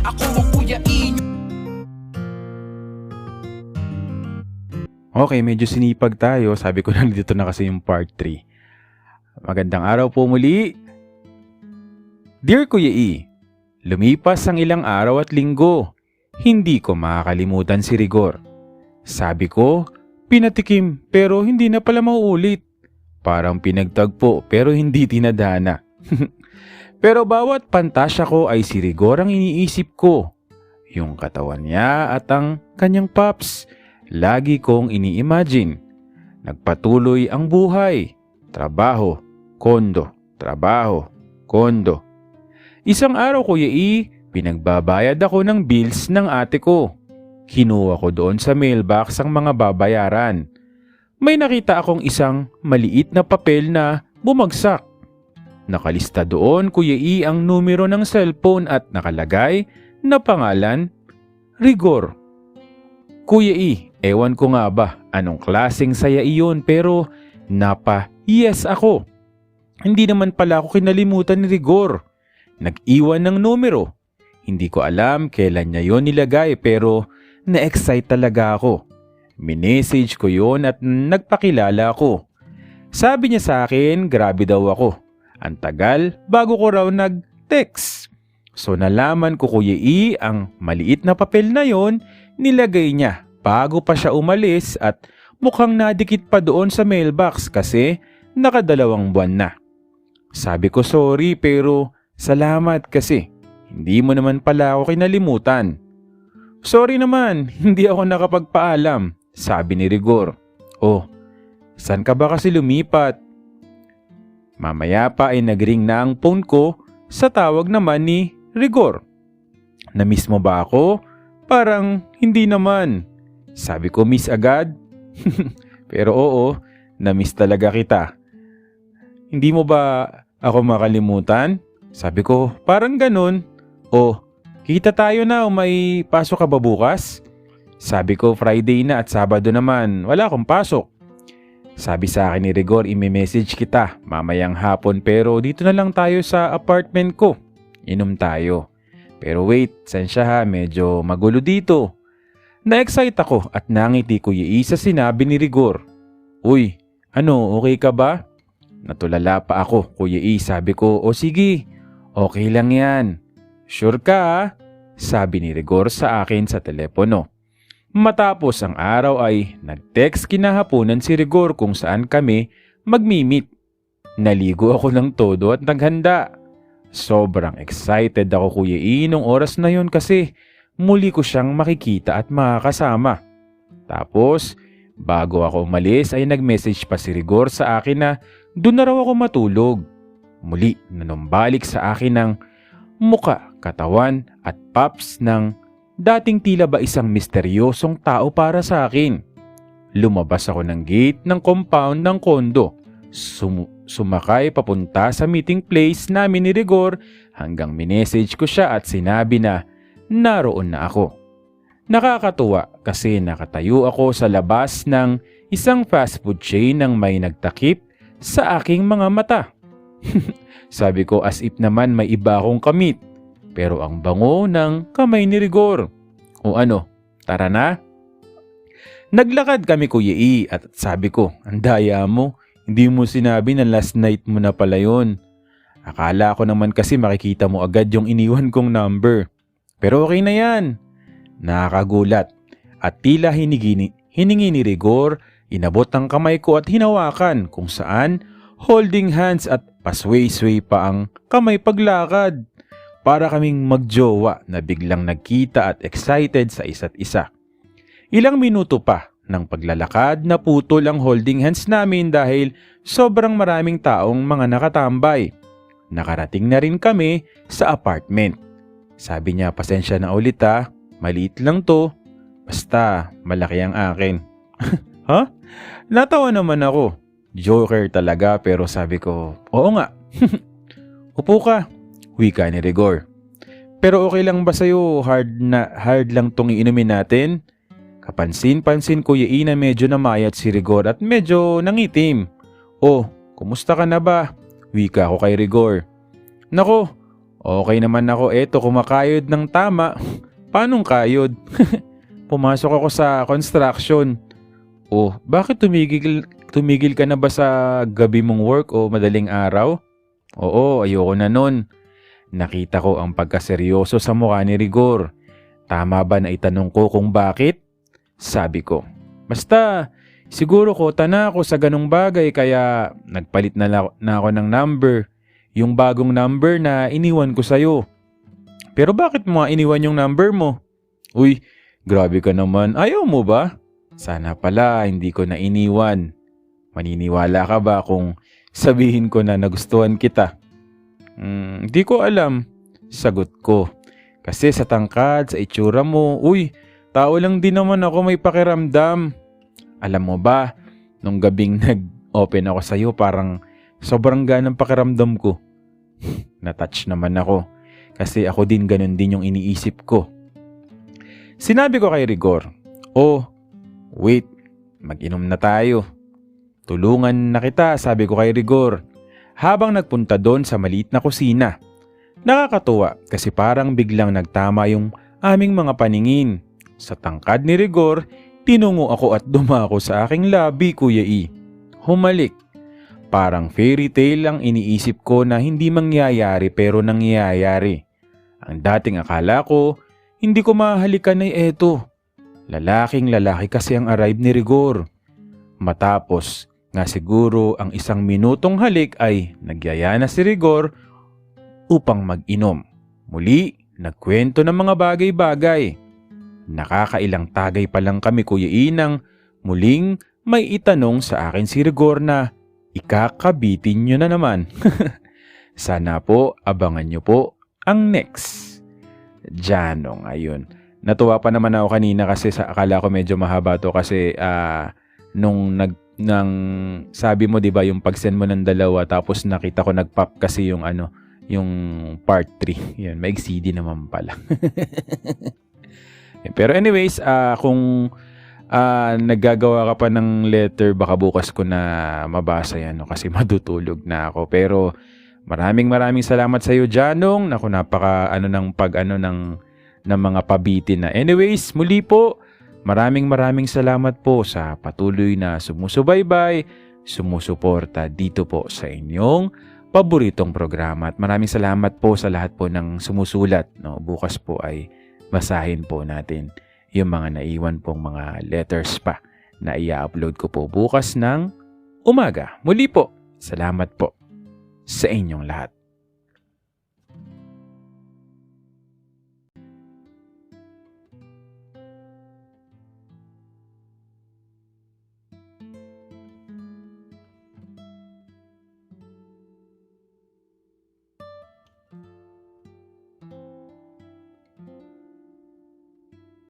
Ako ang Kuya E Okay, medyo sinipag tayo. Sabi ko lang dito na kasi yung part 3. Magandang araw po muli. Dear Kuya E, lumipas ang ilang araw at linggo. Hindi ko makakalimutan si Rigor. Sabi ko, pinatikim pero hindi na pala mauulit. Parang pinagtagpo pero hindi tinadhana. pero bawat pantasya ko ay si Rigor ang iniisip ko. Yung katawan niya at ang kanyang paps. Lagi kong ini-imagine. Nagpatuloy ang buhay. Trabaho, kondo, trabaho, kondo. Isang araw Kuya E, pinagbabayad ako ng bills ng ate ko. Kinuha ko doon sa mailbox ang mga babayaran. May nakita akong isang maliit na papel na bumagsak. Nakalista doon Kuya E ang numero ng cellphone at nakalagay na pangalan Rigor. Kuya E, ewan ko nga ba anong klaseng saya iyon pero napa yes ako. Hindi naman pala ako kinalimutan ni Rigor. Nag-iwan ng numero. Hindi ko alam kailan niya yon nilagay pero na-excite talaga ako. Minessage ko yon at nagpakilala ako. Sabi niya sa akin, grabe daw ako. Ang tagal bago ko raw nag-text. So nalaman ko Kuya E ang maliit na papel na yon nilagay niya bago pa siya umalis at mukhang nadikit pa doon sa mailbox kasi nakadalawang buwan na. Sabi ko sorry pero salamat kasi hindi mo naman pala ako kinalimutan. Sorry naman, hindi ako nakapagpaalam, sabi ni Rigor. Oh, saan ka ba kasi lumipat? Mamaya pa ay nagring na ang phone ko sa tawag naman ni Rigor. Namiss mo ba ako? Parang hindi naman. Sabi ko miss agad. Pero oo, namiss talaga kita. Hindi mo ba ako makalimutan? Sabi ko, parang ganun. O, kita tayo na o may pasok ka ba bukas? Sabi ko, Friday na at Sabado naman. Wala akong pasok. Sabi sa akin ni Rigor, imi-message kita mamayang hapon pero dito na lang tayo sa apartment ko. Inom tayo. Pero wait, saan siya ha? Medyo magulo dito. Na-excite ako at nangiti ko isa sinabi ni Rigor. Uy, ano, okay ka ba? Natulala pa ako, Kuya E. Sabi ko, o sige, okay lang yan. Sure ka ha? Sabi ni Rigor sa akin sa telepono. Matapos ang araw ay nag-text kinahaponan si Rigor kung saan kami magmimit. Naligo ako ng todo at naghanda. Sobrang excited ako Kuya E nung oras na yon kasi muli ko siyang makikita at makakasama. Tapos, bago ako umalis ay nag-message pa si Rigor sa akin na doon na raw ako matulog. Muli nanumbalik sa akin ng muka, katawan at paps ng dating tila ba isang misteryosong tao para sa akin. Lumabas ako ng gate ng compound ng kondo. Sum- sumakay papunta sa meeting place namin ni Rigor hanggang minessage ko siya at sinabi na naroon na ako. Nakakatuwa kasi nakatayo ako sa labas ng isang fast food chain ng may nagtakip sa aking mga mata. Sabi ko as if naman may iba akong kamit pero ang bango ng kamay ni Rigor. O ano, tara na? Naglakad kami Kuya E at sabi ko, ang daya mo, hindi mo sinabi na last night mo na pala yun. Akala ko naman kasi makikita mo agad yung iniwan kong number. Pero okay na yan. Nakakagulat. At tila hinigini, hiningi ni Rigor, inabot ang kamay ko at hinawakan kung saan holding hands at pasway-sway pa ang kamay paglakad. Para kaming magjowa na biglang nagkita at excited sa isa't isa. Ilang minuto pa ng paglalakad na putol ang holding hands namin dahil sobrang maraming taong mga nakatambay. Nakarating na rin kami sa apartment. Sabi niya, pasensya na ulit ha, maliit lang to. Basta, malaki ang akin. ha? Natawa naman ako. Joker talaga pero sabi ko, oo nga. Upo ka. Wika ni Rigor. Pero okay lang ba sa'yo hard, na, hard lang tong iinumin natin? Kapansin-pansin Kuya Ina medyo namayat si Rigor at medyo nangitim. Oh, kumusta ka na ba? Wika ko kay Rigor. Nako, Okay naman ako, eto kumakayod ng tama. Paanong kayod? Pumasok ako sa construction. Oh, bakit tumigil, tumigil ka na ba sa gabi mong work o madaling araw? Oo, ayoko na nun. Nakita ko ang pagkaseryoso sa mukha ni Rigor. Tama ba na itanong ko kung bakit? Sabi ko, basta siguro ko na ako sa ganong bagay kaya nagpalit na, na ako ng number. Yung bagong number na iniwan ko sa'yo. Pero bakit mo iniwan yung number mo? Uy, grabe ka naman. Ayaw mo ba? Sana pala hindi ko na iniwan. Maniniwala ka ba kung sabihin ko na nagustuhan kita? Di ko alam. Sagot ko. Kasi sa tangkad, sa itsura mo, uy, tao lang din naman ako may pakiramdam. Alam mo ba, nung gabing nag-open ako sa'yo, parang sobrang ganang pakiramdam ko. Natouch naman ako. Kasi ako din ganun din yung iniisip ko. Sinabi ko kay Rigor, Oh, wait, mag-inom na tayo. Tulungan na kita, sabi ko kay Rigor. Habang nagpunta doon sa maliit na kusina. Nakakatuwa kasi parang biglang nagtama yung aming mga paningin. Sa tangkad ni Rigor, tinungo ako at dumako sa aking labi, Kuya E. Humalik. Parang fairy tale ang iniisip ko na hindi mangyayari pero nangyayari. Ang dating akala ko, hindi ko mahalikan ay eto. Lalaking lalaki kasi ang arrive ni Rigor. Matapos nga siguro ang isang minutong halik ay nagyaya na si Rigor upang mag-inom. Muli, nagkwento ng mga bagay-bagay. Nakakailang tagay pa lang kami Kuya Inang, muling may itanong sa akin si Rigor na ikakabitin nyo na naman. Sana po abangan nyo po ang next. Janong, ayun. Natuwa pa naman ako kanina kasi sa akala ko medyo mahaba to kasi ah, nung nag nang sabi mo 'di ba yung pag-send mo ng dalawa tapos nakita ko nag-pop kasi yung ano yung part 3. Yan, may CD naman pala. Pero anyways, ah kung ah naggagawa ka pa ng letter, baka bukas ko na mabasa yan no? kasi madutulog na ako. Pero maraming maraming salamat sa iyo, Janong. Naku, napaka ano ng pag ano ng ng mga pabitin na. Anyways, muli po, maraming maraming salamat po sa patuloy na sumusubaybay, sumusuporta dito po sa inyong paboritong programa. At maraming salamat po sa lahat po ng sumusulat. No? Bukas po ay basahin po natin yung mga naiwan pong mga letters pa na i-upload ko po bukas ng umaga. Muli po, salamat po sa inyong lahat.